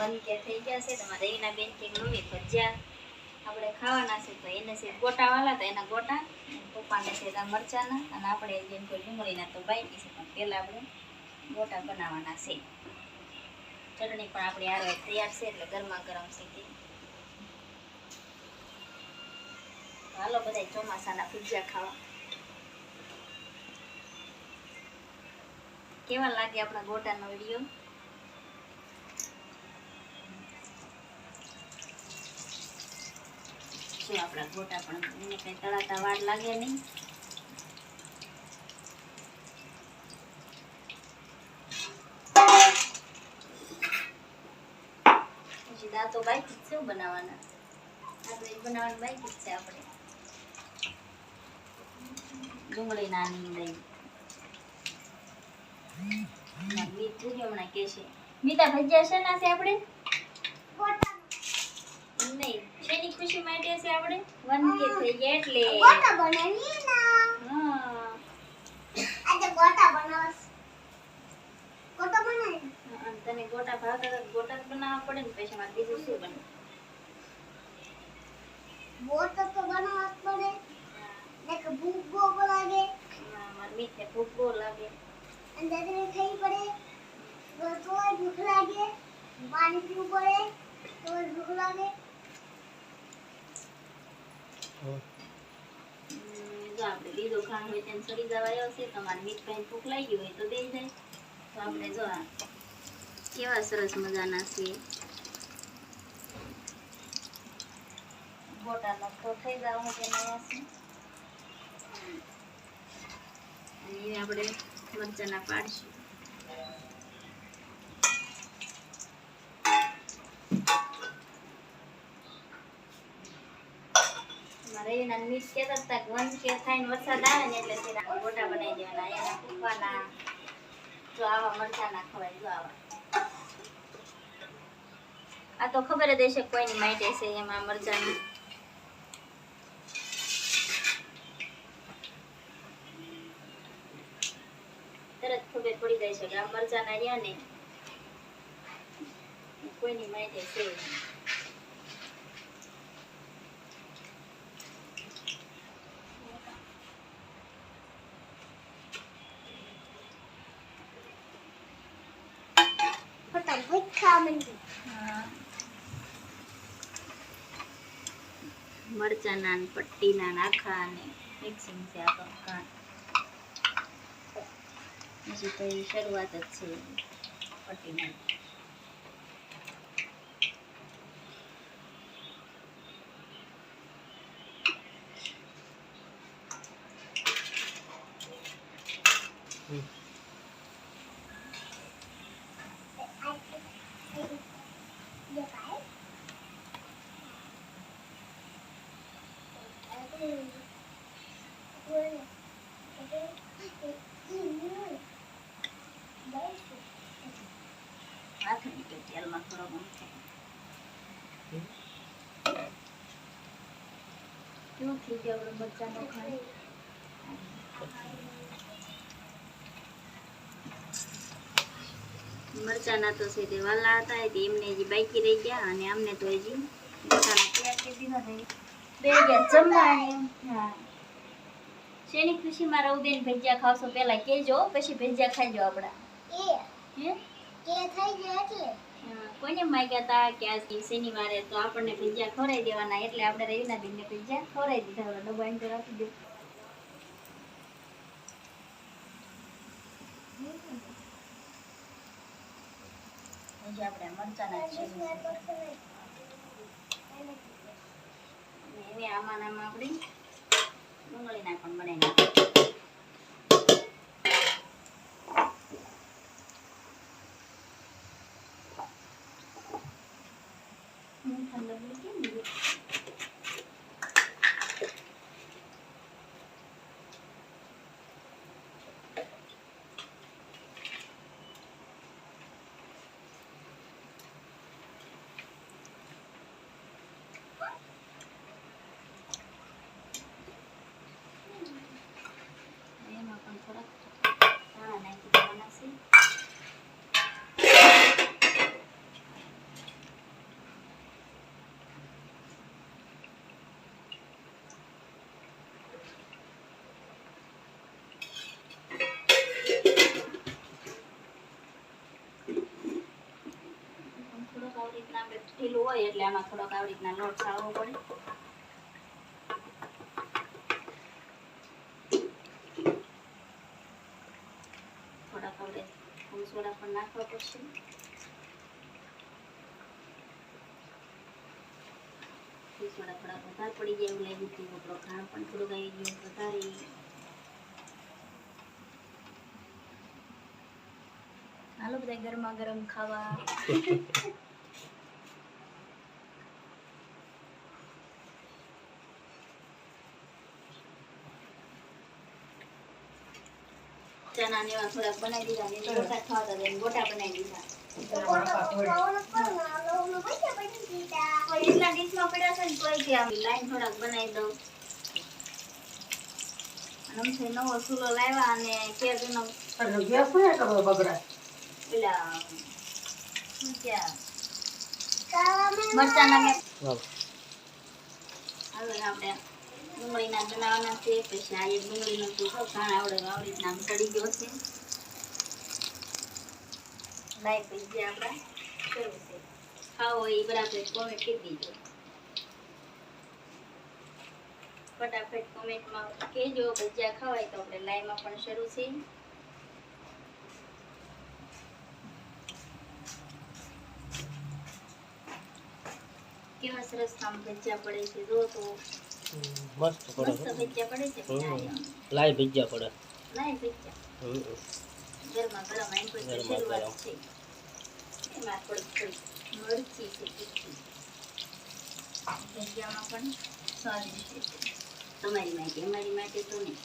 One કે થઈ ગયા છે તમારે એના બેન કે મમ્મી ભજીયા આપણે ખાવાના છે, તો એને છે ગોટા વાલા તો એના ગોટા પપ્પાને છે મરચાના, અને આપણે જેમ કોઈ ડુંગળીના તો બાકી છે, પણ પહેલાં આપણે ગોટા બનાવવાના છે. ચટણી પણ આપણી આરે તૈયાર છે, એટલે ગરમા ગરમ છે હાલો બધા ચોમાસાના ભજીયા ખાવા. કેવા લાગે આપણા ગોટાનો વીડિયો? જો આપણા ગોટા પણ એને કંઈ તળાતા વાર લાગે નહીં. પછી દાંતો બાકી જ છે બનાવવાના? બનાવવાનું બાકી જ છે આપણે. ડુંગળી નાની દઈ મીઠ હમણાં કે છે. મીઠા ભજીયા છે છે આપણે? નહીં શેની ખુશી માટે છે આપણે વન કે થઈ ગયા એટલે ગોટા બનાવી ના હા આજે ગોટા બનાવસ ગોટા બનાવી અને તને ગોટા ભાવતા હોય તો ગોટા જ બનાવવા પડે ને પછી મારે બીજું શું બને ગોટા તો બનાવવા જ પડે ને કે ભૂખ બહુ લાગે હા, મારે મીઠે ભૂખ બહુ લાગે અને દાદીને ખાઈ પડે તો તોય ભૂખ લાગે પાણી પીવું પડે તોય ભૂખ લાગે હમ, કેવા સરસ મજાના છે. ગોટાનો તો થઈ જાવ તેના અને આપણે મરચાના પાડીશું. મારે એના મીઠ કહેતા હતા વન કે થાય વરસાદ આવે ને એટલે તેના ગોટા બનાવી દેવાના. એના ફૂકવાના જો આવા મરચાના ખવાય, જો આવા. આ તો ખબર જ હશે કોઈની માઇટે છે એમાં મરચાની. પડી જાય છે રહ્યા ને કોઈની માઇટે છે. મરચાના ને પટ્ટીના ને આખા અને મિક્સિંગ છે આ કાં હજી તો એ શરૂઆત જ છે પટ્ટીના. હાથ નીકળે તેલમાં થોડો ઘણો કેવું થઈ ગયું આપણે મરચાંનો મરચાના તો છે તે વાલા હતા એમને હજી બાકી રહી ગયા અને અમને તો હજી ગોટાના તૈયાર કરી દીધા બે ગયા જમવાની હા. શેની ખુશીમાં રહું બેન ભજીયા ખાવશો પહેલા કેજો પછી ભજીયા ખાઈજો આપણા. એ હે? કે થઈ જાય એટલે. કોને માગ્યા હતા કે આજે શનિવારે તો આપણને ભજીયા ખવડાવી દેવાના એટલે આપણે રવિના બેનને ભજીયા ખવડાવી દીધા. હવે ડબ્બા અંદર રાખી દે. આજે આપણે મરચાના છે અને એવી આમાં નામ આપણે ડુંગળીના પણ બનાવી નાખીએ. આપણે ઢીલું હોય એટલે આમાં થોડોક આવી રીતના લોટ સાળવો પડે. થોડાક આપણે સોડા પણ નાખવા પડશે. સોડા થોડાક વધારે પડી ગયા એવું લાગ્યું હતું. આપણો પણ થોડુંક આવી ગયું, વધારે. હાલો બધા ગરમા ગરમ ખાવા. ચણા ને એવા થોડાક બનાવી દીધા ને ગોટા ખાવા હતા ગોટા બનાવી દીધા. એટલા ડીશમાં પડ્યા છે ને તોય કે આમ લાઈન થોડાક બનાવી દઉં. અને નવો ચૂલો લાવ્યા અને કેરીનો એટલે ગેસ ને એટલો બધો પેલા શું કહેવાય? મરચાંના મેં હવે આપણે ડુંગળીના બનાવવાના છે, પછી આ એક ડુંગળીનો ચૂસો કાણ આવડે આવી રીતના ચડી ગયો છે. લાઈ પછી આપણા. શરૂ છે ખાવો એ બરાબર કોમેન્ટ કરી દીજો ફટાફટ કોમેન્ટમાં કહેજો, ભજીયા ખવાય તો આપણે લાઈવમાં પણ શરૂ છે કેવા સરસ કામ ભજીયા પડે છે જો તો. મસ્ત પડે. લાઈ ભજીયા પડે લાઈ ભજીયા તમારી માટે અમારી માટે તો નહીં.